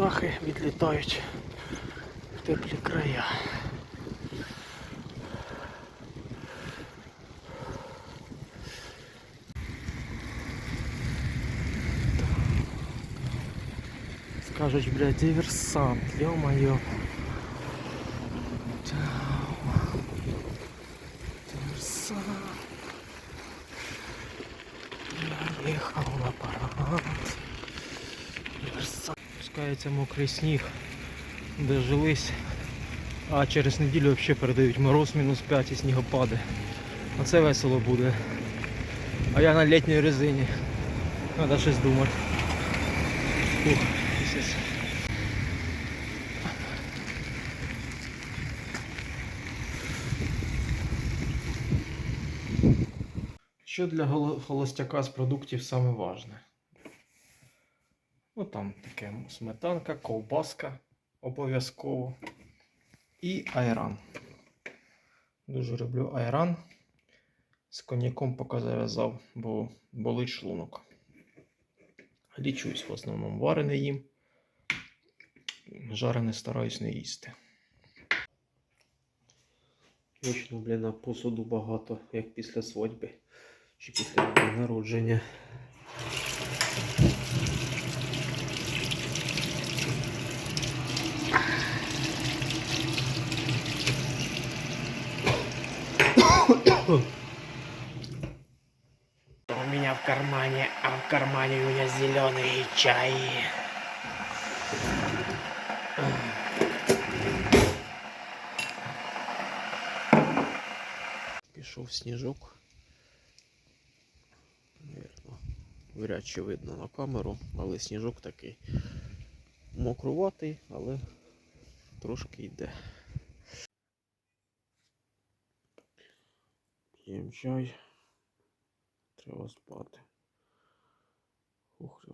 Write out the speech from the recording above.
птахи відлітають в теплі края. Скажуть, блядь, диверсант, ё-моё. Диверсант. Я їхав в Апарат. Диверсант. Пускається мокрий сніг. Дожились. А через неділю взагалі передають мороз мінус 5 і снігопади. Оце весело буде. А я на літній резині. Треба щось думати. Фух. Що для холостяка з продуктів саме важне? Ну там таке сметанка, ковбаска обов'язково. І айран. Дуже люблю айран. З коньяком поки зав'язав, бо болить шлунок. Лічусь в основному варене їм. Жарене стараюсь не їсти. Точно, блін, посуду багато, як після свадьби чи після дня У меня в кармане, а в кармане у меня зеленый чай. Пішов сніжок. Навірно, вряд чи видно на камеру, але сніжок такий мокруватий, але трошки йде. П'ємо чай. Треба спати. Ух,